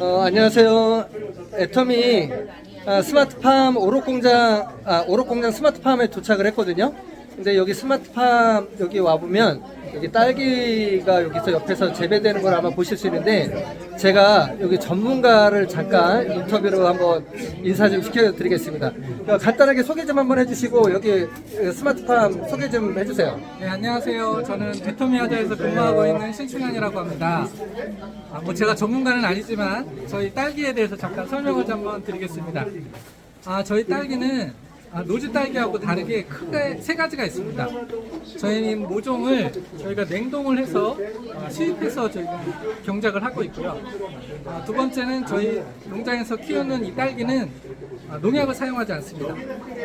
어, 안녕하세요. 애터미 아, 스마트팜 오록공장 아, 오록공장 스마트팜에 도착을 했거든요. 근데 여기 스마트팜 여기 와 보면 여기 딸기가 여기서 옆에서 재배되는 걸 아마 보실 수 있는데 제가 여기 전문가를 잠깐 인터뷰로 한번 인사 좀 시켜드리겠습니다. 어, 간단하게 소개 좀 한번 해주시고 여기 어, 스마트팜 소개 좀 해주세요. 네, 안녕하세요. 저는 베토미아자에서 근무하고 있는 신충현이라고 합니다. 아, 뭐 제가 전문가는 아니지만 저희 딸기에 대해서 잠깐 설명을 좀 한번 드리겠습니다. 아, 저희 딸기는 아, 노즈 딸기하고 다르게 크게 세 가지가 있습니다. 저희는 모종을 저희가 냉동을 해서 아, 수입해서 저희가 경작을 하고 있고요. 아, 두 번째는 저희 농장에서 키우는 이 딸기는 아, 농약을 사용하지 않습니다.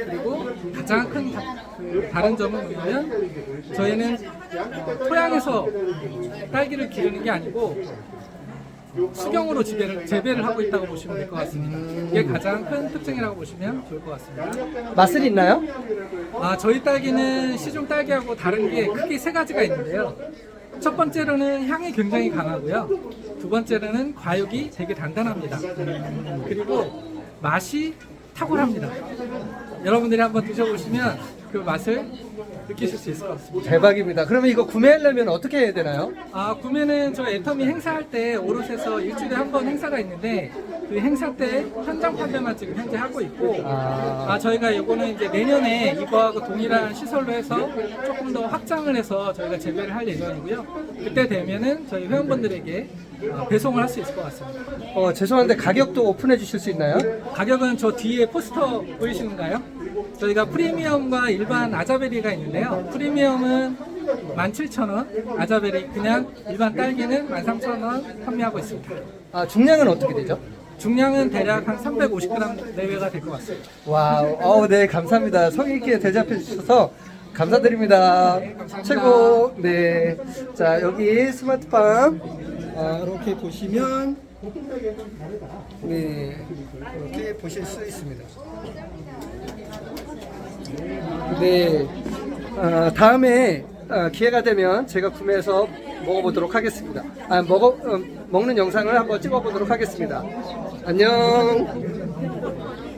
그리고 가장 큰 다, 그 다른 점은 뭐냐면 저희는 어, 토양에서 딸기를 기르는 게 아니고 수경으로 재배를, 재배를 하고 있다고 보시면 될 것 같습니다. 이게 가장 큰 특징이라고 보시면 좋을 것 같습니다. 맛은 있나요? 아, 저희 딸기는 시중 딸기하고 다른 게 크게 세 가지가 있는데요. 첫 번째로는 향이 굉장히 강하고요. 두 번째로는 과육이 되게 단단합니다. 그리고 맛이 탁월합니다. 여러분들이 한번 드셔보시면 그 맛을 느끼실 수 있을 것 같습니다. 대박입니다. 그러면 이거 구매하려면 어떻게 해야 되나요? 아, 구매는 저 애터미 행사할 때 오롯에서 일주일에 한 번 행사가 있는데 그 행사 때 현장 판매만 지금 현재 하고 있고 아. 아, 저희가 이거는 이제 내년에 이거하고 동일한 시설로 해서 조금 더 확장을 해서 저희가 재배를 할 예정이고요. 그때 되면은 저희 회원분들에게 아, 배송을 할 수 있을 것 같습니다. 어, 죄송한데 가격도 오픈해 주실 수 있나요? 가격은 저 뒤에 포스터 보이시는가요? 저희가 프리미엄과 일반 아자베리가 있는데요. 프리미엄은 17,000원, 아자베리 그냥 일반 딸기는 13,000원 판매하고 있습니다. 아, 중량은 어떻게 되죠? 중량은 대략 한 350g 내외가 될 것 같습니다. 와우, 어, 네, 감사합니다. 성의 있게 대접해 주셔서 감사드립니다. 최고. 네. 자, 여기 스마트팜. 아, 이렇게 보시면, 네, 이렇게 보실 수 있습니다. 네. 아, 다음에 아, 기회가 되면 제가 구매해서 먹어보도록 하겠습니다. 아, 먹어, 어, 먹는 영상을 한번 찍어보도록 하겠습니다. 안녕.